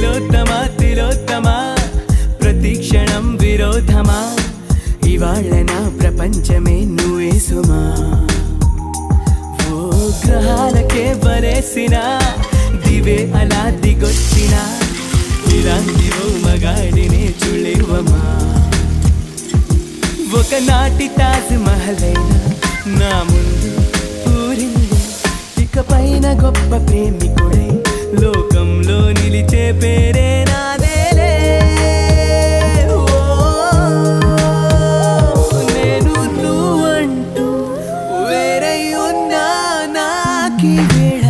తిలోత్తమా తిలోత్తమా? ప్రతి క్షణం విరోధమా? ఇవాళ నా ప్రపంచమే నువ్వే సుమా ఓ గ్రహాలకే బరేసిన దివే అలా దిగొచ్చిన ఇలాంటి ఓ మగాడినే చుళివమా ఒకనాటి తాజ్ మహలైన నా ముందు ఊరింది. ఇకపైన గొప్ప ప్రేమికుడే పిలిచే పేరే నాదేలే నేను నువ్వంటూ వేరై ఉన్నా నాకి వేళ